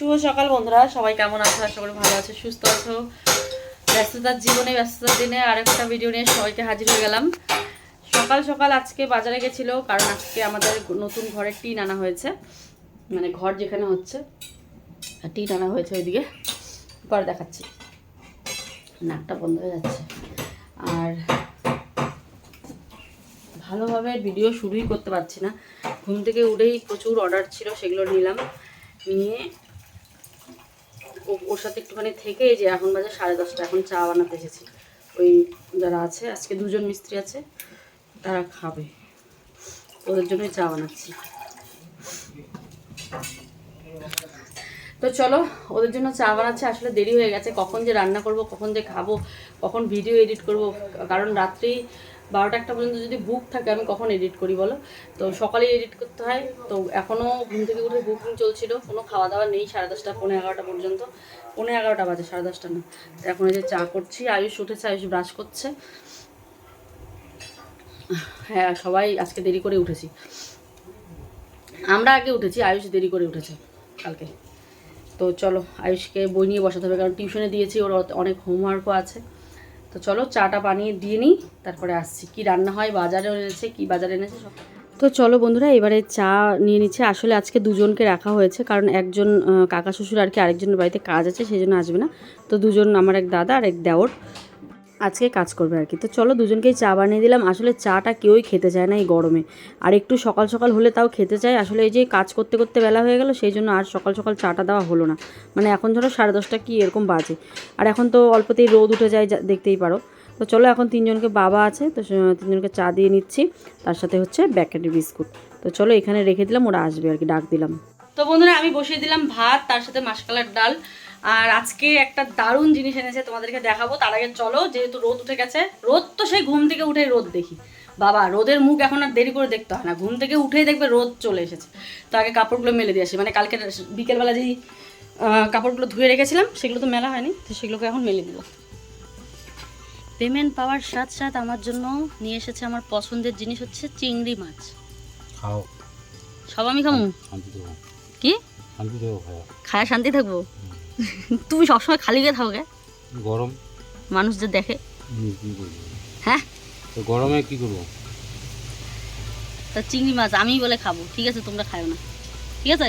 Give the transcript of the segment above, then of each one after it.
শুভ সকাল বন্ধুরা, সবাই কেমন আছো? আশা করি ভালো আছো, সুস্থ আছো। ব্যস্ততার জীবনে, ব্যস্ততার দিনে আরেকটা ভিডিও নিয়ে সবাইকে হাজির হয়ে গেলাম। সকাল সকাল আজকে বাজারে গেছিল, কারণ আজকে আমাদের নতুন ঘরের টিন আনা হয়েছে। মানে ঘর যেখানে হচ্ছে টিন আনা হয়েছে ওইদিকে। পরে দেখাচ্ছি। নাকটা বন্ধ হয়ে যাচ্ছে। আর ভালোভাবে ভিডিও শুরুই করতে পারছি না। ঘুম থেকে উঠেই প্রচুর অর্ডার ছিল, সেগুলো নিলাম। নিয়ে ওর সাথে একটুখানি থেকে যে এখন বাজে সাড়ে দশটা, এখন চা বানাতে এসেছি। ওই যারা আছে, আজকে দুজন মিস্ত্রি আছে, তারা খাবে। ওদের জন্যই চা বানাচ্ছি। তো চলো, ওদের জন্য চা বানাচ্ছে, আসলে দেরি হয়ে গেছে। কখন যে রান্না করব, কখন যে খাব, কখন ভিডিও এডিট করব, কারণ রাত্রি বারোটা একটা পর্যন্ত যদি বুক থাকে, আমি কখন এডিট করি বলো? তো সকালে এডিট করতে হয়। তো এখনও ঘুম থেকে উঠে বুকিং চলছিল। কোনো খাওয়া দাওয়া নেই সাড়ে দশটা পনেরো এগারোটা পর্যন্ত। পনেরো এগারোটা বাজে, সাড়ে দশটা না। এখন এই যে চা করছি, আয়ুষ উঠেছে, আয়ুষ ব্রাশ করছে। হ্যাঁ সবাই আজকে দেরি করে উঠেছি। আমরা আগে উঠেছি, আয়ুষ দেরি করে উঠেছে কালকে। তো চলো, আয়ুষকে বই নিয়ে বসাতে হবে, কারণ টিউশনে দিয়েছি, ওর অনেক হোমওয়ার্কও আছে। তো চলো চাটা বানিয়ে দিয়ে নিই, তারপরে আসছি। কি রান্না হয়, বাজারে এনেছে কি বাজারে এনেছে সব তো চলো বন্ধুরা, এবারে চা নিয়ে নিচ্ছে। আসলে আজকে দুজনকে রাখা হয়েছে, কারণ একজন কাকা শ্বশুর আর কি আরেকজনের বাড়িতে কাজ আছে, সেই জন্য আসবে না। তো দুজন, আমার এক দাদা আর এক দেওর। আজকে কাজ করবে আর কি। তো চলো দুজনকেই চা বানিয়ে দিলাম। আসলে চাটা কেউই খেতে চায় না এই গরমে। আর একটু সকাল সকাল হলে তাও খেতে চায়। আসলে এই যে কাজ করতে করতে বেলা হয়ে গেল, সেই জন্য আর সকাল সকাল চাটা দেওয়া হলো না। মানে এখন ধরো সাড়ে দশটা কি এরকম বাজে। আর এখন তো অল্পতেই রোদ উঠে যায় দেখতেই পারো। তো চলো এখন তিনজনকে বাবা আছে, তো তিনজনকে চা দিয়ে নিচ্ছি। তার সাথে হচ্ছে ব্যাকেটি বিস্কুট। তো চলো এখানে রেখে দিলাম, ওরা আসবে আর কি, ডাক দিলাম। তো বন্ধুরা আমি বসিয়ে দিলাম ভাত, তার সাথে মাসকালার ডাল। আর আজকে একটা দারুণ জিনিস এনেছে তোমাদেরকে দেখাবো। তার আগে চলো যেহেতু রোদ উঠে গেছে রোদ তো সেই ঘুম থেকে উঠে রোদ দেখি। বাবা রোদের মুখ এখন আর দেরি করে দেখতে হয় না। ঘুম থেকে উঠেই দেখবে রোদ চলে এসেছে। তো আগে কাপড়গুলো মেলে দিয়ে আসি। মানে কালকে বিকেলবেলা যেই কাপড়গুলো ধুয়ে রেখেছিলাম সেগুলো তো মেলা হয়নি তো সেগুলোকে এখন মেলে দিব। পেমেন্ট পাওয়ার সাথে সাথে আমার জন্য নিয়ে এসেছে আমার পছন্দের জিনিস হচ্ছে চিংড়ি মাছ। খাও। সব আমি দেবো। কি? খায়া শান্তি থাকব? তুমি সবসময় খালি গিয়ে থাকো গরম। মানুষ যে দেখে হ্যাঁ? তো গরমে কি করব? তা চিংড়ি মাছ আমি বলে খাব। ঠিক আছে তোমরা খাও না। ঠিক আছে?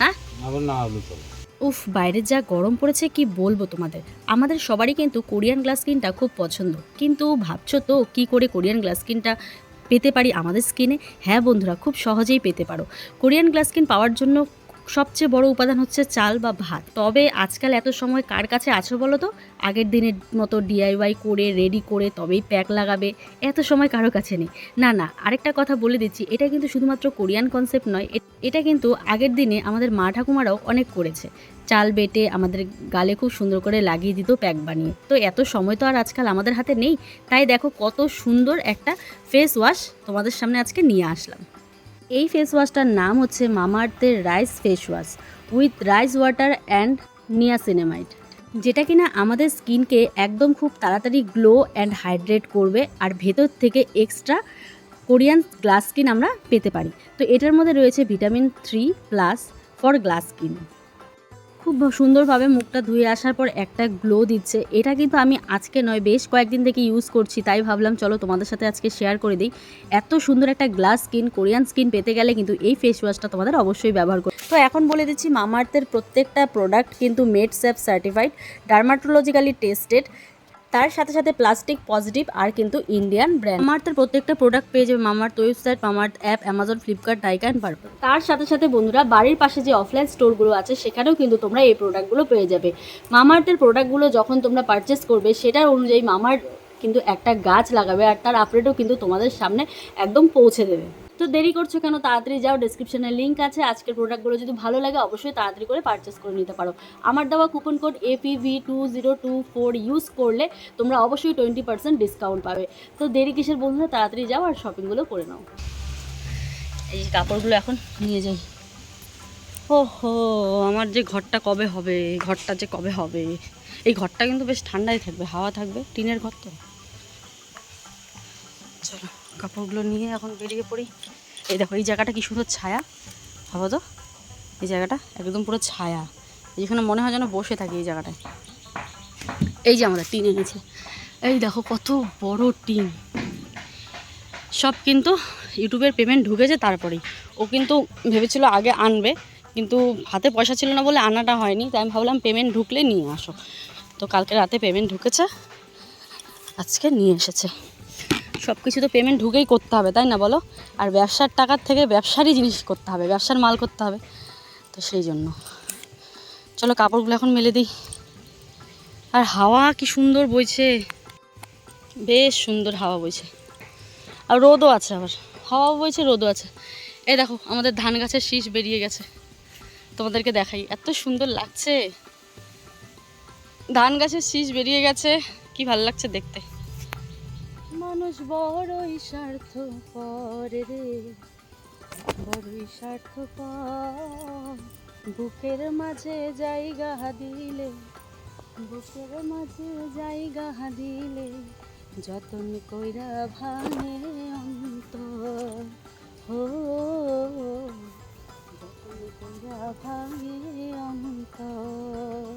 হ্যাঁ? আবার না হলে চলো। উফ বাইরের যা গরম পড়েছে কি বলব তোমাদের? আমাদের সবারই কিন্তু কোরিয়ান গ্লাস স্কিনটা খুব পছন্দ। কিন্তু ভাবছ তো কি করে কোরিয়ান গ্লাস স্কিনটা পেতে পারি আমাদের স্কিনে? হ্যাঁ বন্ধুরা খুব সহজেই পেতে পারো। কোরিয়ান গ্লাস স্কিন পাওয়ার জন্য সবচেয়ে বড় উপাদান হচ্ছে চাল বা ভাত। তবে আজকাল এত সময় কার কাছে আছো বলো তো? আগের দিনের মতো ডিআইওয়াই করে রেডি করে, তবেই প্যাক লাগাবে। এত সময় কারও কাছে নেই। না না, আরেকটা কথা বলে দিচ্ছি। এটা কিন্তু শুধুমাত্র কোরিয়ান কনসেপ্ট নয়। এটা কিন্তু আগের দিনে আমাদের মা ঠাকুমারাও অনেক করেছে। চাল বেটে আমাদের গালে খুব সুন্দর করে লাগিয়ে দিত প্যাক বানিয়ে। তো এত সময় তো আর আজকাল আমাদের হাতে নেই। তাই দেখো কত সুন্দর একটা ফেস ওয়াশ তোমাদের সামনে আজকে নিয়ে আসলাম। এই ফেস ওয়াশটার নাম হচ্ছে মামার্থের rice face wash with rice water and niacinamide, যেটা কিনা আমাদের স্কিনকে একদম খুব তাড়াতাড়ি গ্লো অ্যান্ড হাইড্রেট করবে আর ভেতর থেকে এক্সট্রা কোরিয়ান গ্লাস স্কিন আমরা পেতে পারি। তো এটার মধ্যে রয়েছে vitamin three plus for glass skin. খুব সুন্দরভাবে মুখটা ধুয়ে আসার পর একটা গ্লো দিচ্ছে। এটা কিন্তু আমি আজকে নয়, বেশ কয়েকদিন থেকে ইউজ করছি, তাই ভাবলাম চলো তোমাদের সাথে আজকে শেয়ার করে দিই। এত সুন্দর একটা গ্লাস স্কিন কোরিয়ান স্কিন পেতে গেলে কিন্তু এই ফেস ওয়াশটা তোমাদের অবশ্যই ব্যবহার করো তো এখন বলে দিচ্ছি মামার্থের প্রত্যেকটা প্রোডাক্ট কিন্তু made safe certified dermatologically tested তার সাথে সাথে প্লাস্টিক পজিটিভ আর কিন্তু ইন্ডিয়ান ব্র্যান্ড। মামার্থের প্রত্যেকটা প্রোডাক্ট পেয়ে যাবে Mamaearth website Mamaearth app Amazon Flipkart Nykaa and purple তার সাথে সাথে বন্ধুরা, বাড়ির পাশে যে অফলাইন স্টোরগুলো আছে, সেখানেও কিন্তু তোমরা এই প্রোডাক্টগুলো পেয়ে যাবে। মামার্থের প্রোডাক্টগুলো যখন তোমরা পারচেস করবে, সেটার অনুযায়ী মামার কিন্তু একটা গাছ লাগাবে আর তার আপডেটও কিন্তু তোমাদের সামনে একদম পৌঁছে দেবে। তো দেরি করছ কেন? তাড়াতাড়ি যাও ডেসক্রিপশনে লিঙ্ক আছে। আজকের প্রোডাক্টগুলো যদি ভালো লাগে, অবশ্যই তাড়াতাড়ি করে পারচেস করে নিতে পারো। আমার দেওয়া coupon code APV two zero two four use করলে তোমরা অবশ্যই টোয়েন্টি পার্সেন্ট ডিসকাউন্ট পাবে। তো দেরি কিসের বন্ধুরা, তাড়াতাড়ি যাও আর শপিংগুলো করে নাও। এই কাপড়গুলো এখন নিয়ে যাই। ও হো আমার যে ঘরটা কবে হবে? ঘরটা যে কবে হবে? এই ঘরটা কিন্তু বেশ ঠান্ডাই থাকবে, হাওয়া থাকবে, টিনের ঘর তো। চলো। কাপড়গুলো নিয়ে এখন বেরিয়ে পড়ি। এই দেখো, এই জায়গাটা কি সুন্দর ছায়া? ভাবো তো, এই জায়গাটা একদম পুরো ছায়া। যেখানে মনে হয় যেন বসে থাকি এই জায়গাটায়। এই যে আমরা টিন এনেছে। এই দেখো, কত বড় টিন। সব কিন্তু ইউটিউবের পেমেন্ট ঢুকেছে তারপরেই। ও কিন্তু ভেবেছিল আগে আনবে, কিন্তু হাতে পয়সা ছিল না বলে আনাটা হয়নি। তাই আমি ভাবলাম পেমেন্ট ঢুকলে নিয়ে আসো। তো কালকে রাতে পেমেন্ট ঢুকেছে, আজকে নিয়ে এসেছে। সব কিছু তো পেমেন্ট ঢুকেই করতে হবে, তাই না বলো? আর ব্যবসার টাকার থেকে ব্যবসারই জিনিস করতে হবে, ব্যবসার মাল করতে হবে, তো সেই জন্য। চলো কাপড়গুলো এখন মেলে দিই। আর হাওয়া কি সুন্দর বইছে। বেশ সুন্দর হাওয়া বইছে। আর রোদও আছে আবার। হাওয়াও বইছে, রোদও আছে। এই দেখো, আমাদের ধান গাছের শীষ বেরিয়ে গেছে। তোমাদেরকে দেখাই, এত সুন্দর লাগছে। ধান গাছের শীষ বেরিয়ে গেছে, কি ভালো লাগছে দেখতে। মানুষ বড়ই স্বার্থ পরে রে। বড়ই স্বার্থ বুকের মাঝে জায়গা দিলে, বুকের মাঝে জায়গা দিলে যতন কইরা ভাঙে অন্তর। হো, যতন কইরা ভাঙে অন্তর।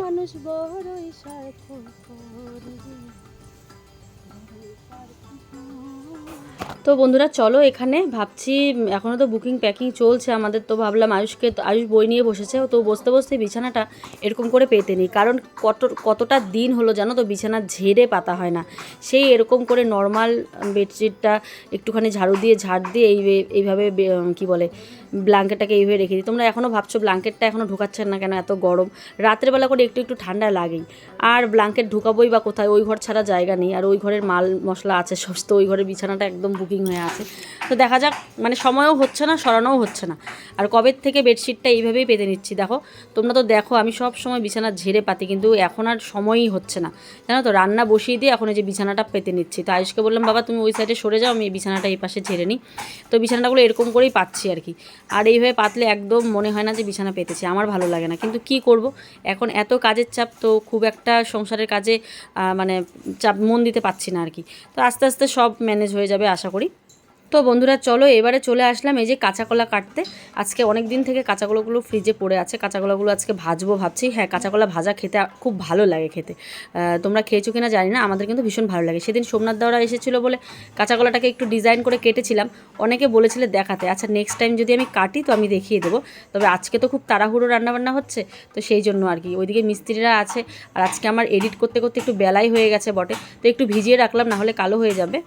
মানুষ বড়ই স্বার্থ করে তো বন্ধুরা, চলো এখানে ভাবছি এখনও তো বুকিং প্যাকিং চলছে আমাদের, তো ভাবলাম আয়ুষকে তো আয়ুষ বই নিয়ে বসেছে, তো বসতে বসতে বিছানাটা এরকম করে পেতে নিই। কারণ কত, কতটা দিন হলো জানো তো, বিছানা ঝেড়ে পাতা হয় না। সেই এরকম করে নর্মাল বেডশিটটা একটুখানি ঝাড়ু দিয়ে, ঝাড় দিয়ে এই এইভাবে কি বলে ব্ল্যাঙ্কেটটাকে এইভাবে রেখে দিই। তোমরা এখনও ভাবছ ব্ল্যাঙ্কেটটা এখনও ঢোকাচ্ছেন না কেন? এত গরম। রাতের বেলা করে একটু একটু ঠান্ডা লাগেই। আর ব্ল্যাঙ্কেট ঢুকাবোই বা কোথায়? ওই ঘর ছাড়া জায়গা নেই। আর ওই ঘরের মাল মশলা আছে সমস্ত ওই ঘরের বিছানাটা একদম বুকিং হয়ে আছে। তো দেখা যাক মানে সময়ও হচ্ছে না, সরানোও হচ্ছে না। আর কবের থেকে বেডশিটটা এইভাবেই পেতে নিচ্ছি দেখো। তোমরা তো দেখো, আমি সব সময় বিছানা ঝেড়ে পাতি, কিন্তু এখন আর সময়ই হচ্ছে না। জানো তো, রান্না বসিয়ে দিয়ে এখন এই যে বিছানাটা পেতে নিচ্ছি। তো আয়ুষকে বললাম, বাবা, তুমি ওই সাইডে সরে যাও, আমি এই বিছানাটা এই পাশে ঝেড়ে নিই। তো বিছানাটাগুলো এরকম করেই পাচ্ছি আর কি। আর এইভাবে পাতলে একদম মনে হয় না যে বিছানা পেতেছি, আমার ভালো লাগে না। কিন্তু কি করব? এখন এত কাজের চাপ তো খুব একটা সংসারের কাজে মানে চাপ মন দিতে পারছি না আর কি। তো আস্তে আস্তে সব ম্যানেজ হয়ে যাবে আশা করি। তো বন্ধুরা, চলো এবারে চলে আসলাম এই যে কাঁচা কলা কাটতে। আজকে অনেক দিন থেকে কাঁচা কলাগুলো ফ্রিজে পড়ে আছে। কাঁচা কলাগুলো আজকে ভাজবো ভাবছি। হ্যাঁ কাঁচা কলা ভাজা খেতে খুব ভালো লাগে খেতে। তোমরা খেয়েছো কিনা জানি না, আমাদের কিন্তু ভীষণ ভালো লাগে। সেদিন সোমনাথ দাওরা এসেছিল বলে কাঁচা কলাটাকে একটু ডিজাইন করে কেটেছিলাম। অনেকে বলেছিলে দেখাতে। আচ্ছা নেক্সট টাইম যদি আমি কাটি তো আমি দেখিয়ে দেবো। তবে আজকে তো খুব তাড়াহুড়ো রান্নাবান্না হচ্ছে, তো সেই জন্য আর কি। ওইদিকে মিস্ত্রিরা আছে। আর আজকে আমার এডিট করতে করতে একটু বেলাই হয়ে গেছে বটে। তো একটু ভিজিয়ে রাখলাম না হলে কালো হয়ে যাবে।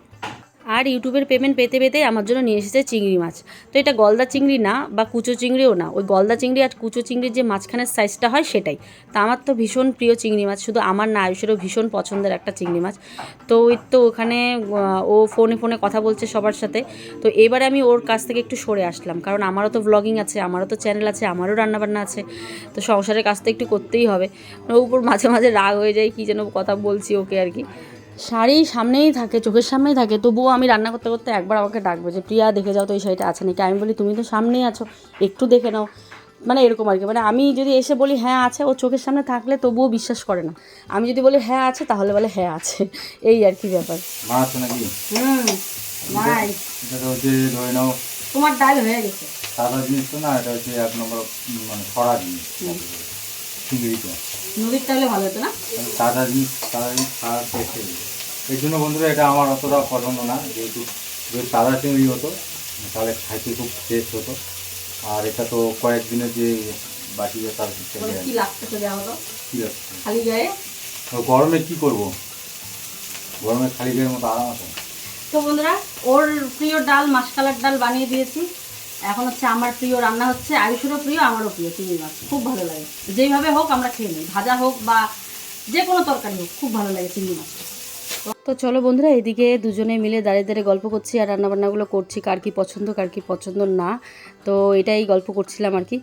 আর ইউটিউবের পেমেন্ট পেতে পেতে আমার জন্য নিয়ে এসেছে চিংড়ি মাছ। তো এটা গলদা চিংড়ি না বা কুচো চিংড়িও না, ওই গলদা চিংড়ি আর কুচো চিংড়ির যে মাঝখানের সাইজটা হয় সেটাই। তা আমার তো ভীষণ প্রিয় চিংড়ি মাছ, শুধু আমার না, আয়ুষেরও ভীষণ পছন্দের একটা চিংড়ি মাছ। তো ওই তো ওখানে ও ফোনে ফোনে কথা বলছে সবার সাথে। তো এবারে আমি ওর কাছ থেকে একটু সরে আসলাম, কারণ আমারও তো ব্লগিং আছে, আমারও তো চ্যানেল আছে, আমারও রান্নাবান্না আছে। তো সংসারের কাজ তো একটু করতেই হবে। ওর উপর মাঝে মাঝে রাগ হয়ে যায়, কী যেন কথা বলছি ওকে আর কি। শাড়ি সামনেই থাকে চোখের সামনেই থাকে তবুও আমি রান্না করতে করতে একবার আমাকে ডাকবে যে প্রিয়া দেখে যাও তো এই শাড়িটা আছে নাকি? আমি বলি তুমি তো সামনেই আছো একটু দেখে নাও। মানে এরকম আর কি। মানে আমি যদি এসে বলি হ্যাঁ আছে। ও চোখের সামনে থাকলে তবুও বিশ্বাস করে না। আমি যদি বলি হ্যাঁ আছে তাহলে বলে হ্যাঁ আছে। এই আর কি ব্যাপার। মা আছে নাকি? হুম মাই। এটা হচ্ছে ধরে নাও তোমার ডাল হয়ে গেছে। সাদা জিনিস তো না এটা হচ্ছে এক নম্বর মানে খরা জিনিস। নদীর তাহলে ভালো হতো না? সাদা জিনিস সাদা জিনিস খাওয়ার টেস্ট এই জন্য বন্ধুরা এটা আমার অতটা পছন্দ না যেহেতু যদি সাদা চিংড়ি হতো তাহলে খাইতে খুব টেস্ট হতো। আর এটা তো কয়েকদিনের যে বাকি তার কি হলো? কি খালি গায়ে? গরমে কি করব? গরমে খালি গায়ের মতো আরাম আছে। তো বন্ধুরা ওর প্রিয় ডাল মাসকালার ডাল বানিয়ে দিয়েছি। এখন হচ্ছে আমার প্রিয় রান্না হচ্ছে আয়ুষেরও প্রিয়, আমারও প্রিয়, চিংড়ি মাছ। খুব ভালো লাগে। যেইভাবে হোক আমরা খেয়ে নিই, ভাজা হোক বা যে কোনো তরকারি হোক, খুব ভালো লাগে চিংড়ি মাছটা তো চলো বন্ধুরা, এদিকে দুজনে মিলে দাঁড়িয়ে দাঁড়িয়ে গল্প করছি আর রান্নাবান্নাগুলো করছি, কার কি পছন্দ, কার কি পছন্দ না। তো এটাই গল্প করছিলাম আর কি।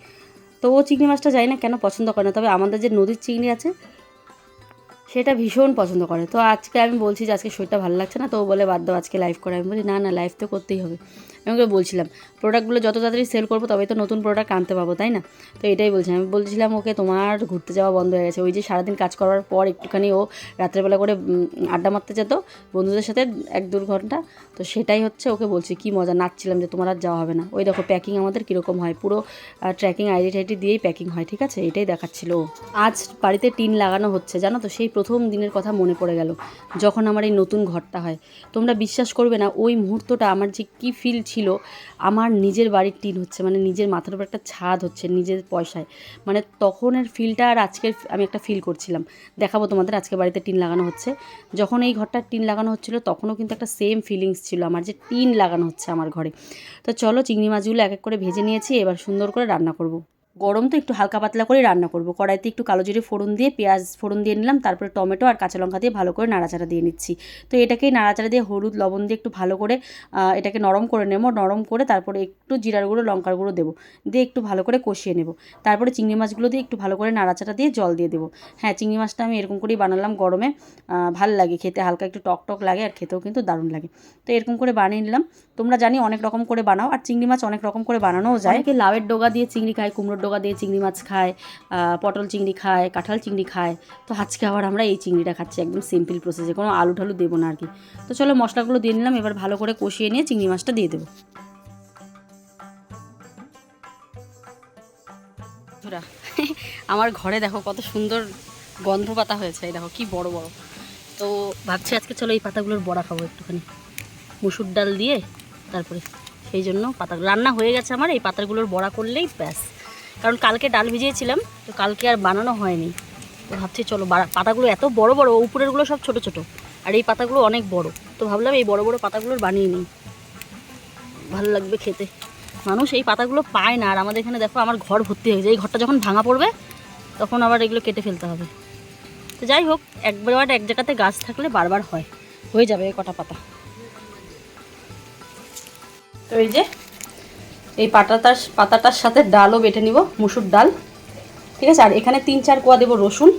তো ও চিংড়ি মাছটা জানি না কেন পছন্দ করে না, তবে আমাদের যে নদীর চিংড়ি আছে, সেটা ভীষণ পছন্দ করে। তো আজকে আমি বলছি যে আজকে শরীরটা ভালো লাগছে না, তো ও বলে বাদ দাও, আজকে লাইভ করে আমি বলি, না না লাইভ তো করতেই হবে। আমি ওকে বলছিলাম প্রোডাক্টগুলো যত তাড়াতাড়ি সেল করব তবেই তো নতুন প্রোডাক্ট আনতে পাবো, তাই না? তো এটাই বলছিলাম আমি বলছিলাম, ওকে, তোমার ঘুরতে যাওয়া বন্ধ হয়ে গেছে। ওই যে সারাদিন কাজ করার পর একটুখানি ও রাত্রেবেলা করে আড্ডা মারতে যেত বন্ধুদের সাথে এক দু ঘণ্টা। তো সেটাই হচ্ছে ওকে বলছি, কি মজা? নাচছিলাম যে, তোমার আর যাওয়া হবে না। ওই দেখো প্যাকিং আমাদের কীরকম হয়, পুরো ট্র্যাকিং আইডি টাইডি দিয়েই প্যাকিং হয়, ঠিক আছে? এটাই দেখাচ্ছিল। আজ বাড়িতে টিন লাগানো হচ্ছে, জানো তো? সেই প্রথম দিনের কথা মনে পড়ে গেল, যখন আমার এই নতুন ঘরটা হয়। তোমরা বিশ্বাস করবে না, ওই মুহূর্তটা আমার যে কী ফিল ছিল আমার নিজের বাড়ির টিন হচ্ছে মানে নিজের মাথার উপর একটা ছাদ হচ্ছে নিজের পয়সায়। মানে তখনের ফিলটা আর আজকের আমি একটা ফিল করছিলাম। দেখাবো তোমাদের, আজকে বাড়িতে টিন লাগানো হচ্ছে। যখন এই ঘরটার টিন লাগানো হচ্ছিল, তখনও কিন্তু একটা সেম ফিলিংস ছিল, আমার যে টিন লাগানো হচ্ছে আমার ঘরে। তো চলো চিংড়ি মাছগুলো এক এক করে ভেজে নিয়েছি, এবার সুন্দর করে রান্না করব। গরম তো একটু হালকা পাতলা করে রান্না করব। কড়াইতে একটু কালো জিরে ফোড়ন দিয়ে, পেঁয়াজ ফোড়ন দিয়ে নিলাম, তারপরে টমেটো আর কাঁচা লঙ্কা দিয়ে ভালো করে নাড়াচাড়া দিয়ে নিচ্ছি। তো এটাকেই নাড়াচাড়া দিয়ে হলুদ, লবণ দিয়ে একটু ভালো করে এটাকে নরম করে নেব, নরম করে তারপরে একটু জিরার গুঁড়ো, লঙ্কার গুঁড়ো দেবো। দিয়ে একটু ভালো করে কষিয়ে নেব। তারপরে চিংড়ি মাছগুলো দিয়ে একটু ভালো করে নাড়াচাড়া দিয়ে জল দিয়ে দেবো। হ্যাঁ চিংড়ি মাছটা আমি এরকম করেই বানালাম গরমে। ভালো লাগে খেতে, হালকা একটু টক টক লাগে আর খেতেও কিন্তু দারুণ লাগে। তো এরকম করে বানিয়ে নিলাম। তোমরা জানি অনেক রকম করে বানাও, আর চিংড়ি মাছ অনেক রকম করে বানানোও যায়। অনেকে লাউয়ের ডোগা দিয়ে চিংড়ি খায়, কুমড়োর ডোগা দিয়ে চিংড়ি মাছ খায় পটল চিংড়ি খায়, কাঁঠাল চিংড়ি খায়। তো আজকে আবার আমরা এই চিংড়িটা খাচ্ছি একদম সিম্পল প্রসেসে কোনো আলু ঠালু দেবো না আর কি। তো চলো মশলাগুলো দিয়ে নিলাম, এবার ভালো করে কষিয়ে নিয়ে চিংড়ি মাছটা দিয়ে দেবো। আমার ঘরে দেখো কত সুন্দর গন্ধ পাতা হয়েছে, এই দেখো কি বড় বড়। তো ভাবছি আজকে চলো এই পাতাগুলোর বড়া খাব একটুখানি। মুসুর ডাল দিয়ে তারপরে সেই জন্য পাতা রান্না হয়ে গেছে আমার, এই পাতাগুলোর বড়া করলেই ব্যাস। কারণ কালকে ডাল ভিজিয়েছিলাম, তো কালকে আর বানানো হয়নি। তো ভাবছি চলো পাতাগুলো এত বড় বড়, উপরেরগুলো সব ছোট ছোট, আর এই পাতাগুলো অনেক বড়। তো ভাবলাম এই বড় বড় পাতাগুলোর বানিয়ে নিই। ভালো লাগবে খেতে। মানুষ এই পাতাগুলো পায় না, আর আমাদের এখানে দেখো আমার ঘর ভর্তি হয়ে যায় এই ঘরটা যখন ভাঙা পড়বে, তখন আবার এগুলো কেটে ফেলতে হবে। তো যাই হোক, একবার এক জায়গাতে গাছ থাকলে বারবার হয়। হয়ে যাবে কটা পাতা। তো এই যে, এই পাতাটার পাতাটার সাথে ডালও বেটে নিব, মুসুর ডাল। ঠিক আছে? আর এখানে তিন চার কোয়া দেবো রসুন,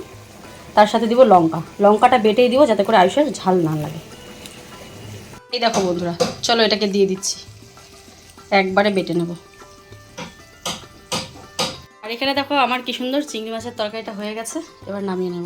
তার সাথে দিব লঙ্কা। লঙ্কাটা বেটেই দিব যাতে করে আয়ুষের ঝাল না লাগে। এই দেখো বন্ধুরা, চলো এটাকে দিয়ে দিচ্ছি। একবারে বেটে নেব। আর এখানে দেখো আমার কি সুন্দর চিংড়ি মাছের তরকারিটা হয়ে গেছে, এবার নামিয়ে নেব।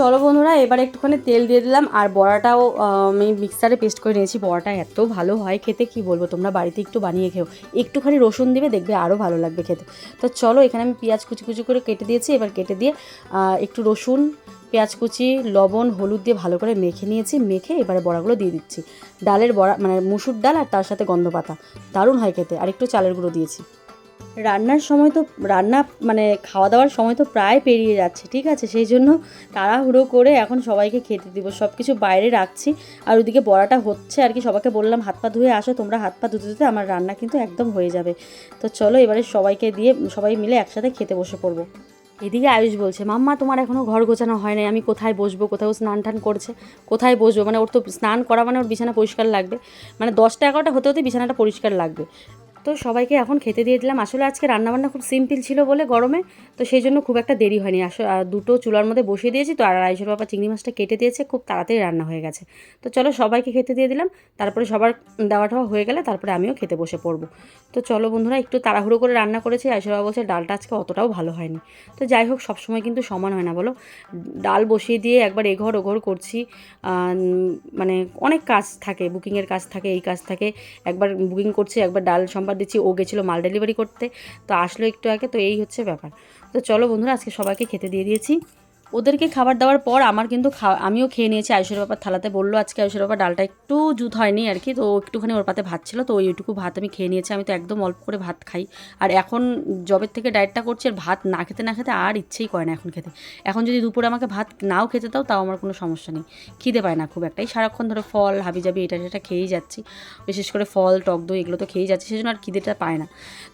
চলো বন্ধুরা, এবার একটুখানি তেল দিয়ে দিলাম। আর বড়াটাও আমি মিক্সারে পেস্ট করে নিয়েছি। বড়াটা এত ভালো হয় খেতে, কি বলব? তোমরা বাড়িতে একটু বানিয়ে খেও। একটুখানি রসুন দিবে, দেখবে আরও ভালো লাগবে খেতে। তো চলো, এখানে আমি পেঁয়াজ কুচি কুচি করে কেটে দিয়েছি। এবার কেটে দিয়ে একটু রসুন, পেঁয়াজ কুচি, লবণ, হলুদ দিয়ে ভালো করে মেখে নিয়েছি। মেখে এবারে বড়াগুলো দিয়ে দিচ্ছি। ডালের বড়া মানে মুসুর ডাল আর তার সাথে গন্ধ পাতা দারুণ হয় খেতে। আর একটু চালের গুঁড়ো দিয়েছি। রান্নার সময় তো, রান্না মানে খাওয়া দাওয়ার সময় তো প্রায় পেরিয়ে যাচ্ছে, ঠিক আছে? সেই জন্য তাড়াহুড়ো করে এখন সবাইকে খেতে দিব সব কিছু বাইরে রাখছি। আর ওদিকে বড়াটা হচ্ছে আর কি, সবাইকে বললাম, হাত পা ধুয়ে আসো, তোমরা হাত পা ধুতে ধুতে আমার রান্না কিন্তু একদম হয়ে যাবে। তো চলো এবারে সবাইকে দিয়ে, সবাই মিলে একসাথে খেতে বসে পড়ব। এদিকে আয়ুষ বলছে, মাম্মা, তোমার এখনও ঘর গোছানো হয় নাই, আমি কোথায় বসবো? কোথাও স্নান টান করছে, কোথায় বসবো? মানে ওর তো স্নান করা মানে ওর বিছানা পরিষ্কার লাগবে। মানে দশটা এগারোটা হতে হতে বিছানাটা পরিষ্কার লাগবে। তো সবাইকে এখন খেতে দিয়ে দিলাম। আসলে আজকে রান্নাবান্না খুব সিম্পল ছিল বলে গরমে, তো সেই জন্য খুব একটা দেরি হয়নি। আসলে দুটো চুলার মধ্যে বসিয়ে দিয়েছি, তো আর আড়াইশোর বাবা চিংড়ি মাছটা কেটে দিয়েছে, খুব তাড়াতাড়ি রান্না হয়ে গেছে। তো চলো সবাইকে খেতে দিয়ে দিলাম, তারপরে সবার দেওয়া টাওয়া হয়ে গেলে তারপরে আমিও খেতে বসে পড়ব। তো চলো বন্ধুরা, একটু তাড়াহুড়ো করে রান্না করেছি আইসর বাবা বলছে ডালটা আজকে অতটাও ভালো হয়নি। তো যাই হোক, সবসময় কিন্তু সমান হয় না, বলো। ডাল বসিয়ে দিয়ে একবার এঘর ওঘর করছি মানে অনেক কাজ থাকে, বুকিংয়ের কাজ থাকে, এই কাজ থাকে। একবার বুকিং করছি, একবার ডাল সম্পাদ দিচ্ছি, ও গেছিল মাল ডেলিভারি করতে। তো আসলো একটু আগে, তো এই হচ্ছে ব্যাপার। তো চলো বন্ধুরা, আজকে সবাইকে খেতে দিয়ে দিয়েছি। ওদেরকে খাবার দেওয়ার পর আমার কিন্তু আমিও খেয়ে নিয়েছি। আয়ুষের বাবার থালাতে বলল, আজকে আয়ুষের বাবা ডালটা একটু জুত হয়নি আর কি। তো একটুখানি ওর পাতে ভাত ছিল, তো ওইটুকু ভাত আমি খেয়ে নিয়েছি। আমি তো একদম অল্প করে ভাত খাই। আর এখন জবের থেকে ডায়েটটা করছি আর ভাত না খেতে না খেতে আর ইচ্ছেই করে না এখন খেতে। এখন যদি দুপুরে আমাকে ভাত নাও খেতে দাও, তাও আমার কোনো সমস্যা নেই। খিদে পায় না খুব একটাই সারাক্ষণ ধরে ফল হাবি হাবিজাবি এটা সেটা খেয়েই যাচ্ছি। বিশেষ করে ফল, টক দই এগুলো তো খেয়েই যাচ্ছি, সেজন্য আর খিদেটা পায় না।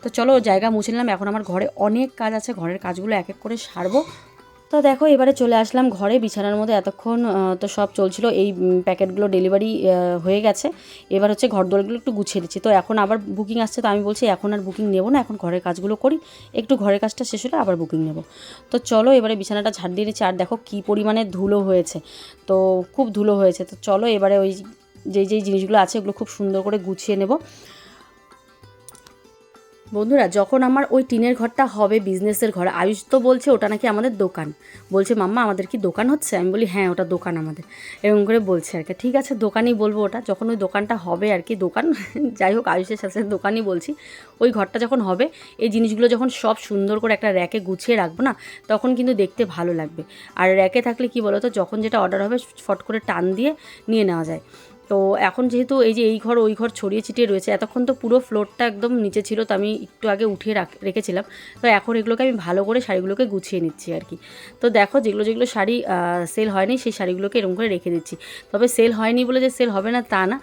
তো চলো, জায়গা মুছে নিলাম। এখন আমার ঘরে অনেক কাজ আছে। ঘরের কাজগুলো এক এক করে সারবো। তো দেখো, এবারে চলে আসলাম ঘরে। বিছানার মধ্যে এতক্ষণ তো সব চলছিল। এই প্যাকেটগুলো ডেলিভারি হয়ে গেছে। এবার হচ্ছে ঘর দোরগুলো একটু গুছিয়ে দিচ্ছি। তো এখন আবার বুকিং আসছে, তো আমি বলছি এখন আর বুকিং নেব না। এখন ঘরের কাজগুলো করি। একটু ঘরের কাজটা শেষ হলে আবার বুকিং নেব। তো চলো, এবারে বিছানাটা ঝাড় দিয়ে নিচ্ছি আর দেখো কী পরিমাণে ধুলো হয়েছে। তো খুব ধুলো হয়েছে। তো চলো, এবারে ওই যেই যেই জিনিসগুলো আছে, ওগুলো খুব সুন্দর করে গুছিয়ে নেব। বন্ধুরা, যখন আমার ওই টিনের ঘরটা হবে, বিজনেসের ঘর, আয়ুষ তো বলছে ওটা নাকি আমাদের দোকান। বলছে, মাম্মা, আমাদের কি দোকান হচ্ছে? আমি বলি হ্যাঁ ওটা দোকান আমাদের। এরকম করে বলছে আর কি। ঠিক আছে, দোকানই বলব ওটা। যখন ওই দোকানটা হবে আর কি, দোকান, যাই হোক, আয়ুষের সাথে সাথে দোকানই বলছি। ওই ঘরটা যখন হবে, এই জিনিসগুলো যখন সব সুন্দর করে একটা র্যাকে গুছিয়ে রাখব না, তখন কিন্তু দেখতে ভালো লাগবে। আর র্যাকে থাকলে কি বলো তো যখন যেটা অর্ডার হবে, ফট করে টান দিয়ে নিয়ে নেওয়া যায়। তো এখন যেহেতু এই যে এই ঘর, ওই ঘর ছড়িয়ে ছিটিয়ে রয়েছে, এতক্ষণ তো পুরো ফ্লোরটা একদম নিচে ছিল, তো আমি একটু আগে উঠিয়ে রাখ, রেখেছিলাম। তো এখন এগুলোকে আমি ভালো করে শাড়িগুলোকে গুছিয়ে নিচ্ছি আর কি। তো দেখো যেগুলো যেগুলো শাড়ি সেল হয়নি, সেই শাড়িগুলোকে এরকম করে রেখে দিচ্ছি। তবে সেল হয়নি বলে যে সেল হবে না তা না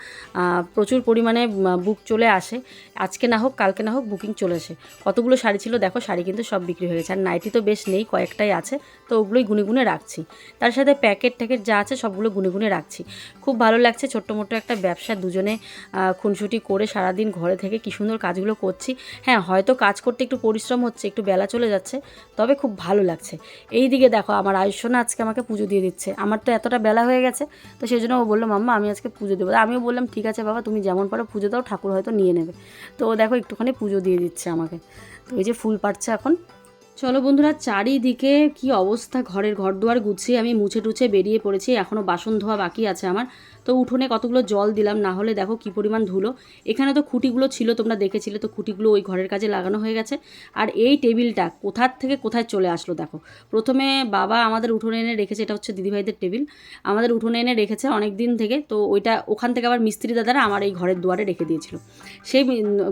প্রচুর পরিমাণে বুক চলে আসে। আজকে না হোক, কালকে না হোক বুকিং চলে আসে। কতগুলো শাড়ি ছিল দেখো, শাড়ি কিন্তু সব বিক্রি হয়ে গেছে। আর নাইটি তো বেশ নেই, কয়েকটাই আছে, তো ওগুলোই গুনে গুনে রাখছি। তার সাথে প্যাকেট ট্যাকেট যা আছে সবগুলো গুনে গুনে রাখছি। খুব ভালো লাগছে ছোট্ট মোটো একটা ব্যবসা, দুজনে খুনসুটি করে সারাদিন ঘরে থেকে কী সুন্দর কাজগুলো করছি। হ্যাঁ হয়তো কাজ করতে একটু পরিশ্রম হচ্ছে, একটু বেলা চলে যাচ্ছে, তবে খুব ভালো লাগছে। এই দিকে দেখো, আমার আয়ুষ্যনা আজকে আমাকে পুজো দিয়ে দিচ্ছে। আমার তো এতটা বেলা হয়ে গেছে, তো সেই জন্য ও বলল, মাম্মা, আমি আজকে পুজো দেবো। আমিও বললাম, ঠিক আছে বাবা, তুমি যেমন পারো পুজো দাও, ঠাকুর হয়তো নিয়ে নেবে। তো দেখো একটুখানি পুজো দিয়ে দিচ্ছে আমাকে। তো এই যে ফুল পাচ্ছে এখন। চলো বন্ধুরা, চারিদিকে কি অবস্থা, ঘরের ঘর দুয়ার গুছিয়ে আমি মুছে টুছে বেরিয়ে পড়েছি। এখনও বাসন ধোয়া বাকি আছে আমার। তো উঠোনে কতগুলো জল দিলাম, না হলে দেখো কি পরিমাণ ধুলো। এখানে তো খুঁটিগুলো ছিল, তোমরা দেখেছিলে, তো খুঁটিগুলো ওই ঘরের কাজে লাগানো হয়ে গেছে। আর এই টেবিলটা কোথার থেকে কোথায় চলে আসলো দেখো। প্রথমে বাবা আমাদের উঠোনে এনে রেখেছে, এটা হচ্ছে দিদিভাইদের টেবিল। আমাদের উঠোনে এনে রেখেছে অনেক দিন থেকে, তো ওইটা ওখান থেকে আবার মিস্ত্রি দাদারা আমার এই ঘরের দুয়ারে রেখে দিয়েছিল। সেই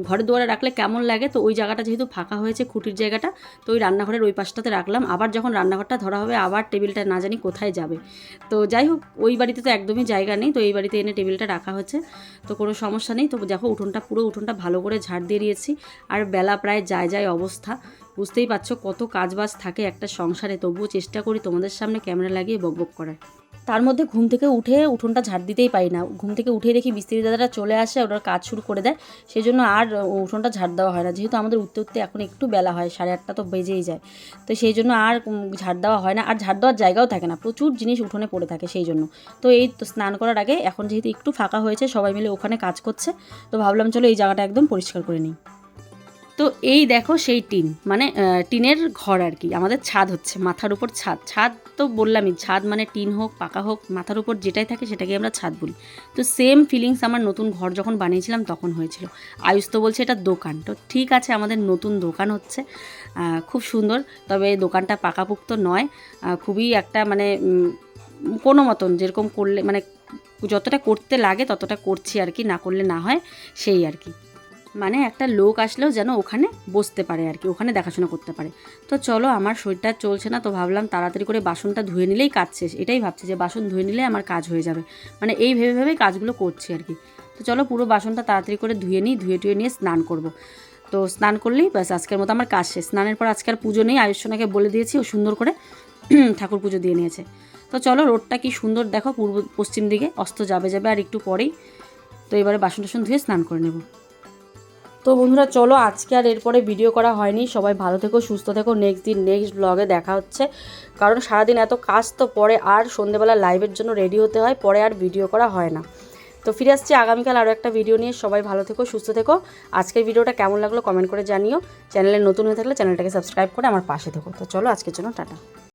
ঘরের দুয়ারে রাখলে কেমন লাগে? তো ওই জায়গাটা যেহেতু ফাঁকা হয়েছে খুঁটির জায়গাটা, তো ওই রান্নাঘরের ওই পাশটাতে রাখলাম। আবার যখন রান্নাঘরটা ধরা হবে, আবার টেবিলটা না জানি কোথায় যাবে। তো যাই হোক, ওই বাড়িতে তো একদমই জায়গা নেই, তো এই বাড়িতে এনে টেবিলটা রাখা হয়েছে। তো কোনো সমস্যা নেই। তো দেখো, উঠোনটা পুরো উঠোনটা ভালো করে ঝাড় দিয়ে দিয়েছি। আর বেলা প্রায় যায় যায় অবস্থা। বুঝতেই পারছ কত কাজবাজ থাকে একটা সংসারে। তবুও চেষ্টা করি তোমাদের সামনে ক্যামেরা লাগিয়ে বকবক করার। তার মধ্যে ঘুম থেকে উঠে উঠোনটা ঝাড় দিতেই পারি না। ঘুম থেকে উঠে দেখি মিস্ত্রি দাদারা চলে আসে, ওরা কাজ শুরু করে দেয়। সেই জন্য আর উঠোনটা ঝাড় দেওয়া হয় না। যেহেতু আমাদের উঠতে উঠতে এখন একটু বেলা হয়, সাড়ে আটটা তো বেজেই যায়। তো সেই জন্য আর ঝাড় দেওয়া হয় না। আর ঝাড় দেওয়ার জায়গাও থাকে না। প্রচুর জিনিস উঠোনে পড়ে থাকে সেই জন্য তো এই স্নান করার আগে, এখন যেহেতু একটু ফাঁকা হয়েছে, সবাই মিলে ওখানে কাজ করছে। তো ভাবলাম চলো এই জায়গাটা একদম পরিষ্কার করে নিই। তো এই দেখো সেই টিন মানে টিনের ঘর আর কি, আমাদের ছাদ হচ্ছে, মাথার উপর ছাদ ছাদ তো বললামই, ছাদ মানে টিন হোক, পাকা হোক, মাথার উপর যেটাই থাকে সেটাকে আমরা ছাদ বলি। তো সেম ফিলিংস আমার নতুন ঘর যখন বানিয়েছিলাম তখন হয়েছিল। আয়ুষ তো বলছে এটা দোকান, তো ঠিক আছে আমাদের নতুন দোকান হচ্ছে খুব সুন্দর, তবে দোকানটা পাকাপুক্ত নয় খুবই একটা মানে কোনো মতন যেরকম করলে মানে যতটা করতে লাগে ততটা করছি আর কি, না করলে না হয়, সেই আর কি। মানে একটা লোক আসলেও যেন ওখানে বসতে পারে আর কি, ওখানে দেখাশোনা করতে পারে। তো চলো, আমার শরীরটা চলছে না, তো ভাবলাম তাড়াতাড়ি করে বাসনটা ধুয়ে নিলেই কাজ শেষ। এটাই ভাবছি যে বাসন ধুয়ে নিলে আমার কাজ হয়ে যাবে। মানে এই ভেবে ভেবেই কাজগুলো করছি আর কি। তো চলো, পুরো বাসনটা তাড়াতাড়ি করে ধুয়ে নিই, ধুয়ে টুয়ে নিয়ে স্নান করব। তো স্নান করলেই ব্যাস, আজকের মতো আমার কাজ শেষ। স্নানের পর আজকে আর পুজো নেই আয়ুষ্মাকে বলে দিয়েছি, ও সুন্দর করে ঠাকুর পুজো দিয়ে নিয়েছে। তো চলো, রোডটা কি সুন্দর দেখো পূর্ব পশ্চিম দিকে, অস্ত যাবে যাবে আর একটু পরেই। তো এবারে বাসন টাসন ধুয়ে স্নান করে নেব। তো বন্ধুরা, চলো আজকে আর এরপরে ভিডিও করা হয়নি। সবাই ভালো থেকো, সুস্থ থেকো। নেক্সট দিন নেক্সট ব্লগে দেখা হচ্ছে। কারণ সারাদিন এত কাজ, তো পরে আর সন্ধেবেলা লাইভের জন্য রেডি হতে হয়, পরে আর ভিডিও করা হয় না। তো ফিরে আসছি আগামীকাল আরও একটা ভিডিও নিয়ে। সবাই ভালো থেকো, সুস্থ থেকো। আজকের ভিডিওটা কেমন লাগল কমেন্ট করে জানিও। চ্যানেলে নতুন হয়ে থাকলে চ্যানেলটাকে সাবস্ক্রাইব করে আমার পাশে থেকো। তো চলো আজকের জন্য, টাটা।